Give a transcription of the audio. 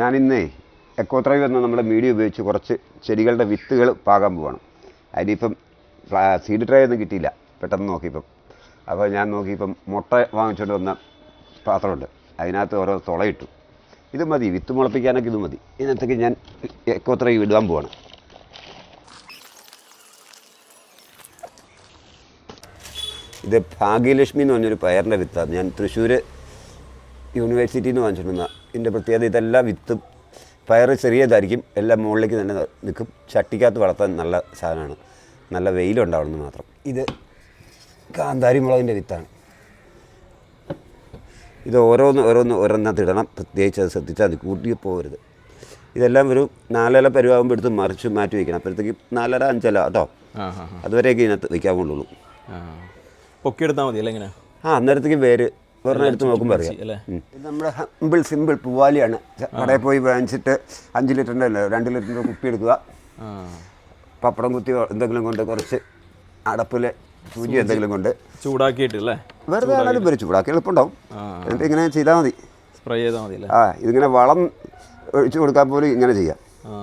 ഞാനിന്നേ എക്കോത്രൈവ് എന്ന നമ്മുടെ മീഡിയ ഉപയോഗിച്ച് കുറച്ച് ചെടികളുടെ വിത്തുകൾ പാകാൻ പോവാണ്. അതിനിപ്പം സീഡ് ട്രേ ഒന്നും കിട്ടിയില്ല. പെട്ടെന്ന് നോക്കിയപ്പം. അപ്പോൾ ഞാൻ നോക്കിയപ്പം മുട്ട വാങ്ങിച്ചുകൊണ്ട് വന്ന പാത്രമുണ്ട്. അതിനകത്ത് ഓരോ തുളയിട്ടു. ഇത് മതി വിത്ത് മുളപ്പിക്കാനൊക്കെ ഇത് മതി. ഇതിനകത്തേക്ക് ഞാൻ എക്കോ ഡ്രൈവ് ഇടാൻ പോവാണ്. ഇത് ഭാഗ്യലക്ഷ്മി എന്ന് പറഞ്ഞൊരു പയറിന്റെ വിത്താണ്. ഞാൻ തൃശ്ശൂർ യൂണിവേഴ്സിറ്റിയിൽ നിന്ന് വാങ്ങിച്ചിട്ടുള്ള ഇതിന്റെ പ്രത്യേകത ഇതെല്ലാം വിത്തും പയർ ചെറിയതായിരിക്കും. എല്ലാം മുകളിലേക്ക് തന്നെ നിൽക്കും. ചട്ടിക്കകത്ത് വളർത്താൻ നല്ല സാധനമാണ്. നല്ല വെയിലുണ്ടാവണമെന്ന് മാത്രം. ഇത് കാന്താരി മുളകിന്റെ വിത്താണ്. ഇത് ഓരോന്ന് ഓരോന്ന് ഓരോന്നകത്ത് ഇടണം. പ്രത്യേകിച്ച് അത് ശ്രദ്ധിച്ചാൽ അത് കൂട്ടി പോകരുത്. ഇതെല്ലാം ഒരു നാലര പരുവാകുമ്പോൾ എടുത്ത് മറിച്ച് മാറ്റി വയ്ക്കണം അപ്പോഴത്തേക്ക് നാലര അഞ്ചല കേട്ടോ. അതുവരെയൊക്കെ ഇതിനകത്ത് വയ്ക്കാവുള്ളൂ ആ. പൊക്കിയെടുത്താൽ മതി അല്ലേ ആ അന്നേരത്തേക്ക് വേര് ഒരെണ്ണം എടുത്ത് നോക്കുമ്പോൾ അറിയാം. അല്ലേ? ഇത് നമ്മുടെ സിമ്പിൾ സിമ്പിൾ പൂവാലിയാണ്. കടയിൽ പോയി വാങ്ങിച്ചിട്ട് അഞ്ച് ലിറ്ററിന്റെ അല്ല രണ്ട് ലിറ്ററിന്റെ കുപ്പി എടുക്കുക. പപ്പടം കുത്തി എന്തെങ്കിലും കൊണ്ട് കുറച്ച് അടപ്പിൽ സൂചി എന്തെങ്കിലും കൊണ്ട്. ചൂടാക്കിയിട്ട് അല്ലേ? വെറുതെ ആണെങ്കിലും വരും ചൂടാക്കി എളുപ്പമുണ്ടാവും. എന്നിട്ട് ഇങ്ങനെ ചെയ്താൽ മതി. സ്പ്രേ ചെയ്താൽ മതി ആ ഇതിങ്ങനെ വളം ഒഴിച്ചു കൊടുക്കാൻ പോലും ഇങ്ങനെ ചെയ്യാം. ആ.